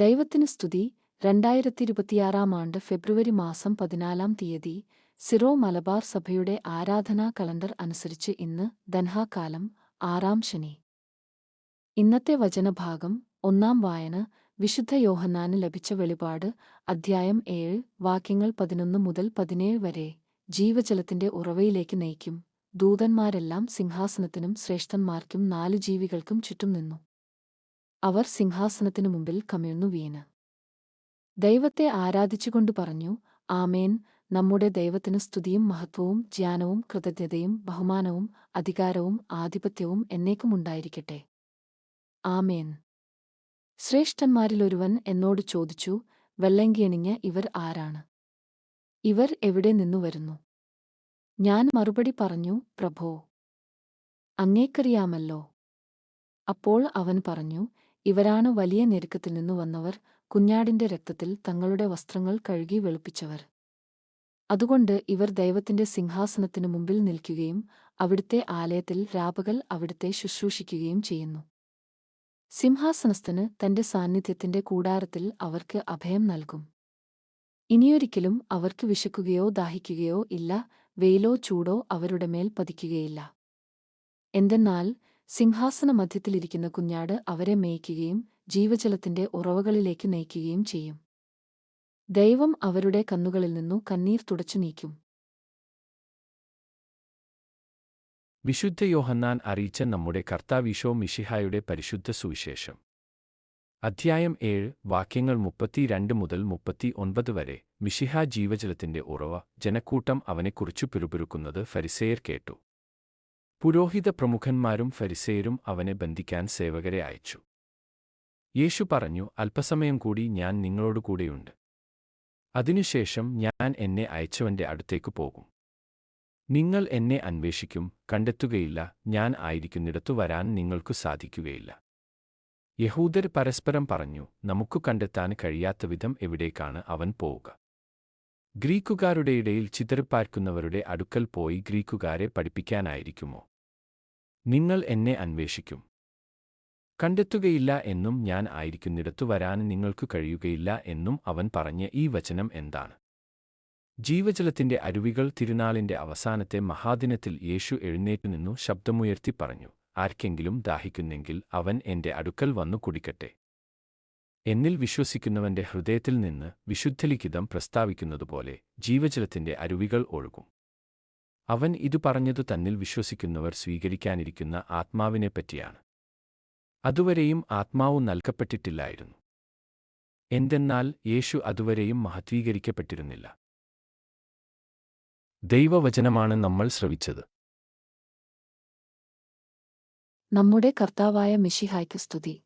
ദൈവത്തിന് സ്തുതി. രണ്ടായിരത്തി ഇരുപത്തിയാറാം ആണ്ട് ഫെബ്രുവരി മാസം പതിനാലാം തീയതി സിറോ മലബാർ സഭയുടെ ആരാധനാ കലണ്ടർ അനുസരിച്ച് ഇന്ന് ദൻഹാകാലം ആറാം ശനി. ഇന്നത്തെ വചനഭാഗം ഒന്നാം വായന വിശുദ്ധ യോഹന്നാന് ലഭിച്ച വെളിപാട് അധ്യായം ഏഴ് വാക്യങ്ങൾ പതിനൊന്ന് മുതൽ പതിനേഴ് വരെ. ജീവജലത്തിന്റെ ഉറവയിലേക്ക് നയിക്കും. ദൂതന്മാരെല്ലാം സിംഹാസനത്തിനും ശ്രേഷ്ഠന്മാർക്കും നാല് ജീവികൾക്കും ചുറ്റും നിന്നു. അവർ സിംഹാസനത്തിനു മുമ്പിൽ കമിഴ്ന്നു വീണ്. ദൈവത്തെ ആരാധിച്ചുകൊണ്ട് പറഞ്ഞു ആമേൻ. നമ്മുടെ ദൈവത്തിന് സ്തുതിയും മഹത്വവും ജ്ഞാനവും കൃതജ്ഞതയും ബഹുമാനവും അധികാരവും ആധിപത്യവും എന്നേക്കുമുണ്ടായിരിക്കട്ടെ ആമേൻ. ശ്രേഷ്ഠന്മാരിലൊരുവൻ എന്നോട് ചോദിച്ചു വെള്ളങ്കിയണിഞ്ഞ ഇവർ ആരാണ്? ഇവർ എവിടെ നിന്നു വരുന്നു? ഞാൻ മറുപടി പറഞ്ഞു പ്രഭോ അങ്ങേക്കറിയാമല്ലോ. അപ്പോൾ അവൻ പറഞ്ഞു ഇവരാണ് വലിയ ഞെരുക്കത്തിൽ നിന്നു വന്നവർ. കുഞ്ഞാടിന്റെ രക്തത്തിൽ തങ്ങളുടെ വസ്ത്രങ്ങൾ കഴുകി വെളുപ്പിച്ചവർ. അതുകൊണ്ട് ഇവർ ദൈവത്തിന്റെ സിംഹാസനത്തിനു മുമ്പിൽ നിൽക്കുകയും അവിടുത്തെ ആലയത്തിൽ രാപകൽ അവിടുത്തെ ശുശ്രൂഷിക്കുകയും ചെയ്യുന്നു. സിംഹാസനസ്ഥന് തന്റെ സാന്നിധ്യത്തിന്റെ കൂടാരത്തിൽ അവർക്ക് അഭയം നൽകും. ഇനിയൊരിക്കലും അവർക്ക് വിശക്കുകയോ ദാഹിക്കുകയോ ഇല്ല. വെയിലോ ചൂടോ അവരുടെ മേൽ പതിക്കുകയില്ല. എന്തെന്നാൽ സിംഹാസന മധ്യത്തിലിരിക്കുന്ന കുഞ്ഞാട് അവരെ മേയ്ക്കുകയും ജീവജലത്തിന്റെ ഉറവകളിലേക്ക് നയിക്കുകയും ചെയ്യും. ദൈവം അവരുടെ കന്നുകളിൽ നിന്നു കണ്ണീർ തുടച്ചു നീക്കും. വിശുദ്ധ യോഹന്നാൻ അറിയിച്ച നമ്മുടെ കർത്താവിശോ മിഷിഹായുടെ പരിശുദ്ധ സുവിശേഷം. അധ്യായം ഏഴ് വാക്യങ്ങൾ മുപ്പത്തിരണ്ട് മുതൽ മുപ്പത്തി ഒൻപത് വരെ മിഷിഹ ജീവജലത്തിന്റെ ഉറവ ജനക്കൂട്ടം അവനെക്കുറിച്ചു പിറുപിറുക്കുന്നത് ഫരിസേയർ കേട്ടു. പുരോഹിത പ്രമുഖന്മാരും ഫരിസേരും അവനെ ബന്ധിക്കാൻ സേവകരെ അയച്ചു. യേശു പറഞ്ഞു അല്പസമയം കൂടി ഞാൻ നിങ്ങളോടുകൂടെയുണ്ട് അതിനുശേഷം ഞാൻ എന്നെ അയച്ചവന്റെ അടുത്തേക്ക് പോകും. നിങ്ങൾ എന്നെ അന്വേഷിക്കും കണ്ടെത്തുകയില്ല ഞാൻ ആയിരിക്കുന്നിടത്തു വരാൻ നിങ്ങൾക്കു സാധിക്കുകയില്ല യഹൂദർ പരസ്പരം പറഞ്ഞു നമുക്കു കണ്ടെത്താൻ കഴിയാത്ത വിധം എവിടേക്കാണ് അവൻ പോവുക? ഗ്രീക്കുകാരുടെ ഇടയിൽ ചിതറിപ്പാർക്കുന്നവരുടെ അടുക്കൽ പോയി ഗ്രീക്കുകാരെ പഠിപ്പിക്കാനായിരിക്കുമോ? നിങ്ങൾ എന്നെ അന്വേഷിക്കും. കണ്ടെത്തുകയില്ല എന്നും ഞാൻ ആയിരിക്കുന്നിടത്തു വരാൻ നിങ്ങൾക്ക് കഴിയുകയില്ല എന്നും അവൻ പറഞ്ഞ ഈ വചനം എന്താണ്? ജീവജലത്തിന്റെ അരുവികൾ തിരുനാളിന്റെ അവസാനത്തെ മഹാദിനത്തിൽ യേശു എഴുന്നേറ്റുനിന്നു ശബ്ദമുയർത്തി പറഞ്ഞു ആർക്കെങ്കിലും ദാഹിക്കുന്നെങ്കിൽ അവൻ എന്റെ അടുക്കൽ വന്നു കുടിക്കട്ടെ. എന്നിൽ വിശ്വസിക്കുന്നവന്റെ ഹൃദയത്തിൽ നിന്ന് വിശുദ്ധലിഖിതം പ്രസ്താവിക്കുന്നതുപോലെ ജീവജലത്തിന്റെ അരുവികൾ ഒഴുകും. അവൻ ഇതു പറഞ്ഞതു തന്നിൽ വിശ്വസിക്കുന്നവർ സ്വീകരിക്കാനിരിക്കുന്ന ആത്മാവിനെപ്പറ്റിയാണ്. അതുവരെയും ആത്മാവ് നൽകപ്പെട്ടിട്ടില്ലായിരുന്നു. എന്തെന്നാൽ യേശു അതുവരെയും മഹത്വീകരിക്കപ്പെട്ടിരുന്നില്ല. ദൈവവചനമാണ് നമ്മൾ ശ്രവിച്ചത്. നമ്മുടെ കർത്താവായ മിഷിഹായ്ക്ക് സ്തുതി.